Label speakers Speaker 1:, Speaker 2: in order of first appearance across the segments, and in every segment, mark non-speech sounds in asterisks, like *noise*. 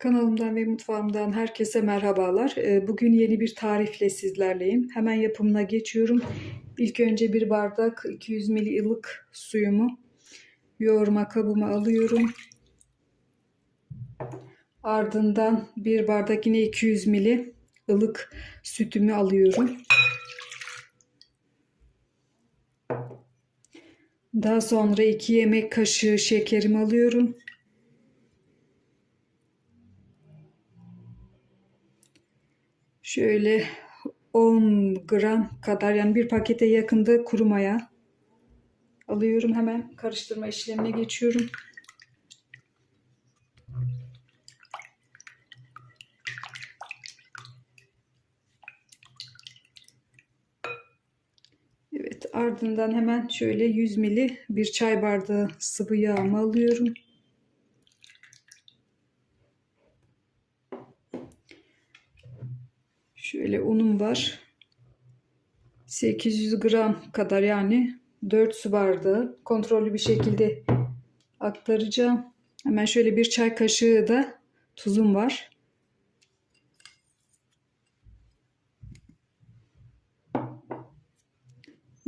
Speaker 1: Kanalımdan ve mutfağımdan herkese merhabalar. Ee, Bugün yeni bir tarifle sizlerleyim. Hemen yapımına geçiyorum. İlk önce bir bardak 200 ml ılık suyumu yoğurma kabıma alıyorum. Ardından bir bardak yine 200 ml ılık sütümü alıyorum. Daha sonra 2 yemek kaşığı şekerimi alıyorum. Şöyle 10 gram kadar yani bir pakete yakında kuru maya alıyorum. Hemen karıştırma işlemine geçiyorum. Evet ardından hemen şöyle 100 ml bir çay bardağı sıvı yağımı alıyorum. Şöyle unum var. 800 gram kadar yani 4 su bardağı kontrollü bir şekilde aktaracağım. Hemen şöyle bir çay kaşığı da tuzum var.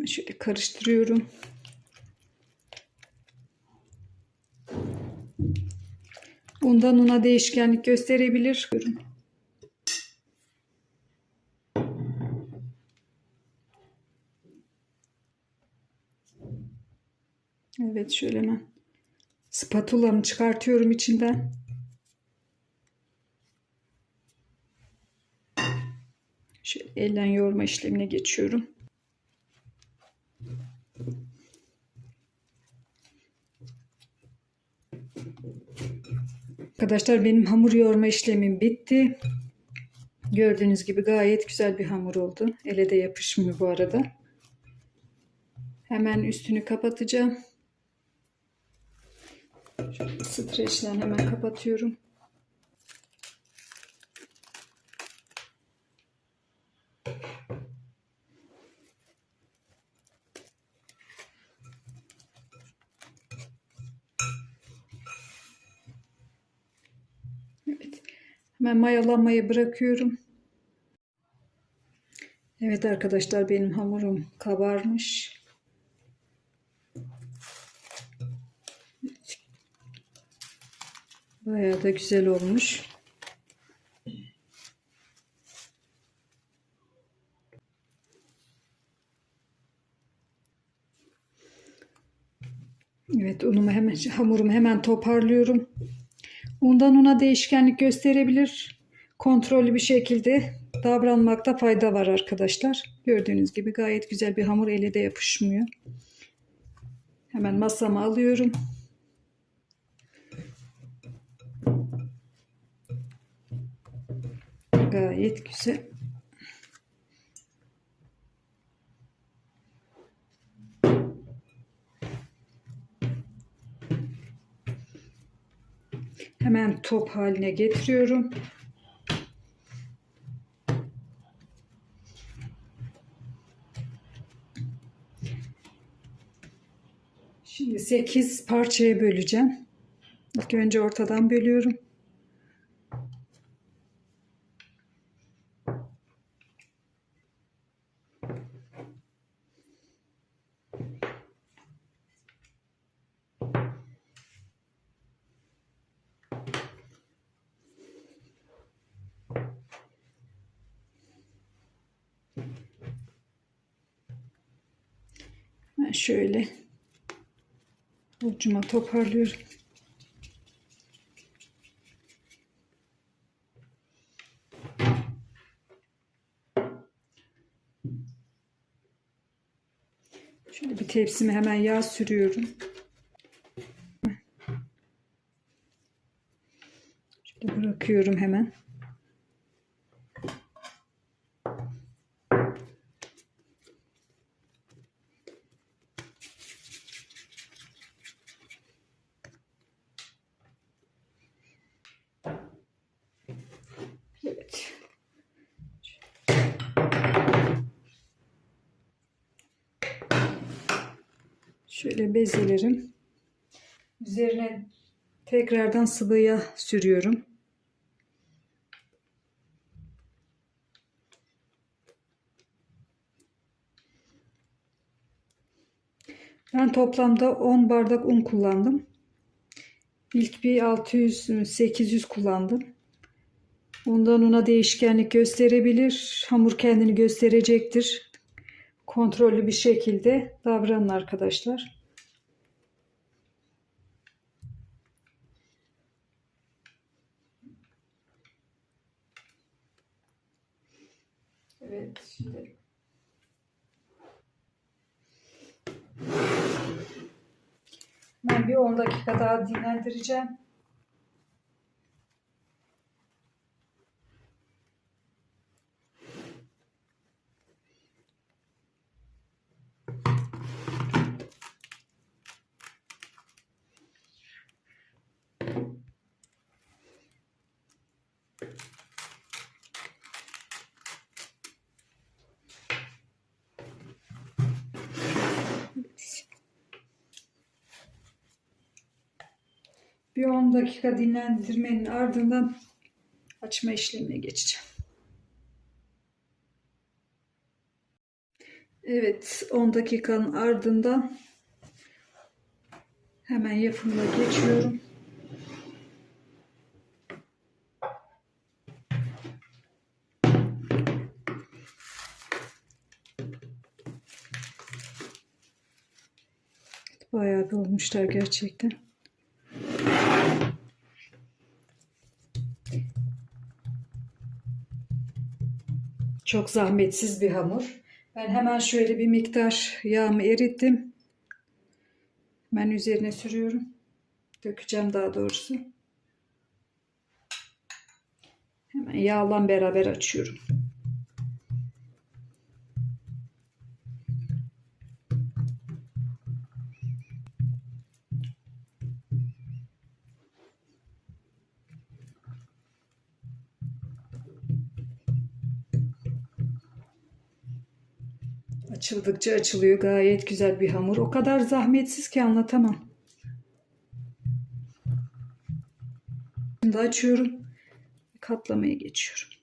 Speaker 1: Şöyle karıştırıyorum. Undan una değişkenlik gösterebilir. Evet şöyle hemen spatulamı çıkartıyorum içinden. Şöyle elden yoğurma işlemine geçiyorum. Arkadaşlar benim hamur yoğurma işlemim bitti. Gördüğünüz gibi gayet güzel bir hamur oldu. Ele de yapışmıyor bu arada. Hemen üstünü kapatacağım. Şöyle streçle hemen kapatıyorum. Evet. Hemen mayalanmayı bırakıyorum. Evet arkadaşlar benim hamurum kabarmış. Bayağı da güzel olmuş. Evet unumu hemen *laughs* hamurumu hemen toparlıyorum. Undan una değişkenlik gösterebilir. Kontrollü bir şekilde davranmakta fayda var arkadaşlar. Gördüğünüz gibi gayet güzel bir hamur ele de yapışmıyor. Hemen masama alıyorum. Gayet güzel. Hemen top haline getiriyorum. Şimdi 8 parçaya böleceğim. İlk önce ortadan bölüyorum. Ben şöyle ucuma toparlıyorum. Şöyle bir tepsime hemen yağ sürüyorum. Şöyle bırakıyorum hemen. Şöyle bezelerim. Üzerine tekrardan sıvıya sürüyorum. Ben toplamda 10 bardak un kullandım. İlk bir 600-800 kullandım. Ondan una değişkenlik gösterebilir. Hamur kendini gösterecektir. Kontrollü bir şekilde davranın arkadaşlar. Evet, şimdi ben bir 10 dakika daha dinlendireceğim. Bir 10 dakika dinlendirmenin ardından açma işlemine geçeceğim. Evet 10 dakikanın ardından hemen yapımına geçiyorum. Bayağı bir gerçekten. Çok zahmetsiz bir hamur. Ben hemen şöyle bir miktar yağımı erittim. Hemen üzerine sürüyorum. Dökeceğim daha doğrusu. Hemen yağla beraber açıyorum. Açıldıkça açılıyor. Gayet güzel bir hamur. O kadar zahmetsiz ki anlatamam. Şimdi açıyorum. Katlamaya geçiyorum.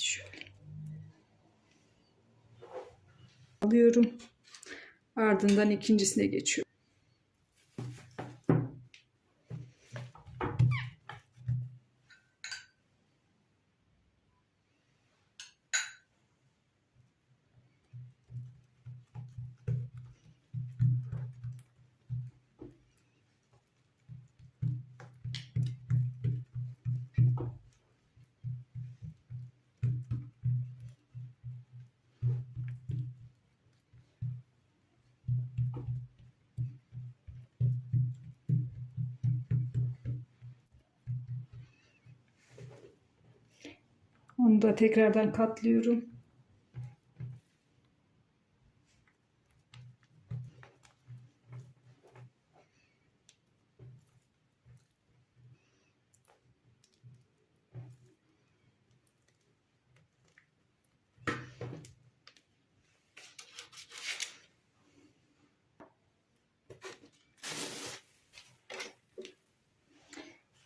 Speaker 1: Evet şöyle. Alıyorum. Ardından ikincisine geçiyorum. Onu da tekrardan katlıyorum.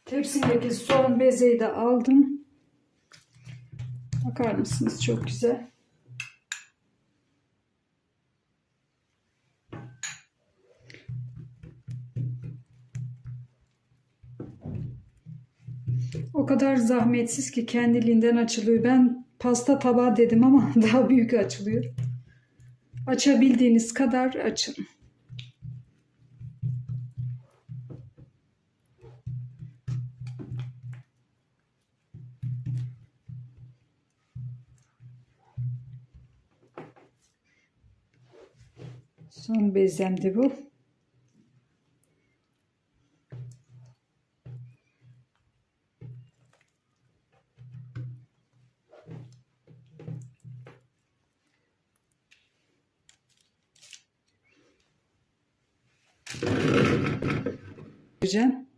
Speaker 1: Tepsimdeki son bezeyi de aldım. Bakar mısınız? Çok güzel. O kadar zahmetsiz ki kendiliğinden açılıyor. Ben pasta tabağı dedim ama *laughs* daha büyük açılıyor. Açabildiğiniz kadar açın. Son bezemdi bu. Vereceğim.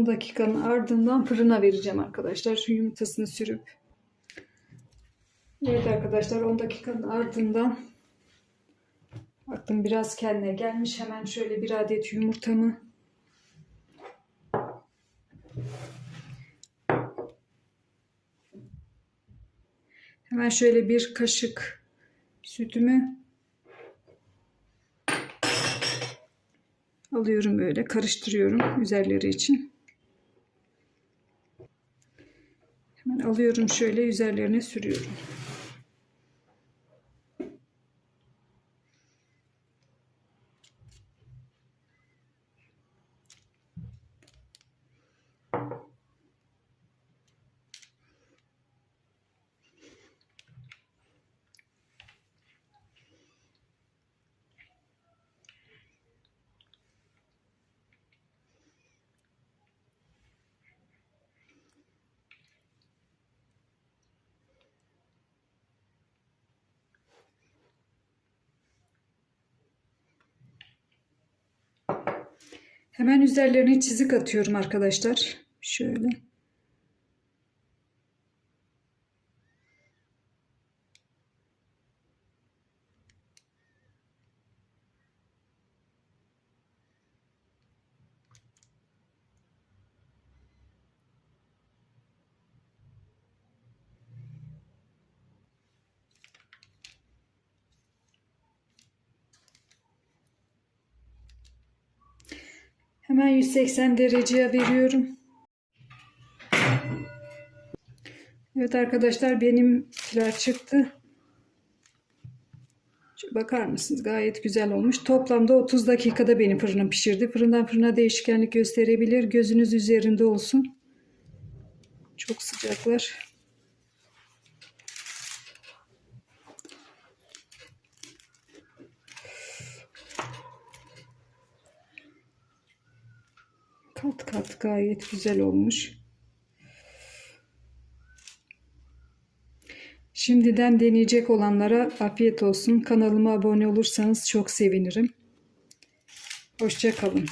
Speaker 1: 10 dakikanın ardından fırına vereceğim arkadaşlar. Şu yumurtasını sürüp. Evet arkadaşlar 10 dakikanın ardından aklım biraz kendine gelmiş. Hemen şöyle bir adet yumurtamı Hemen şöyle bir kaşık sütümü alıyorum böyle karıştırıyorum üzerleri için. Hemen alıyorum şöyle üzerlerine sürüyorum. Hemen üzerlerine çizik atıyorum arkadaşlar. Şöyle. Hemen 180 dereceye veriyorum. Evet arkadaşlar benimkiler çıktı. Şöyle bakar mısınız? Gayet güzel olmuş. Toplamda 30 dakikada beni fırına pişirdi. Fırından fırına değişkenlik gösterebilir. Gözünüz üzerinde olsun. Çok sıcaklar. Kat kat gayet güzel olmuş. Şimdiden deneyecek olanlara afiyet olsun. Kanalıma abone olursanız çok sevinirim. Hoşça kalın.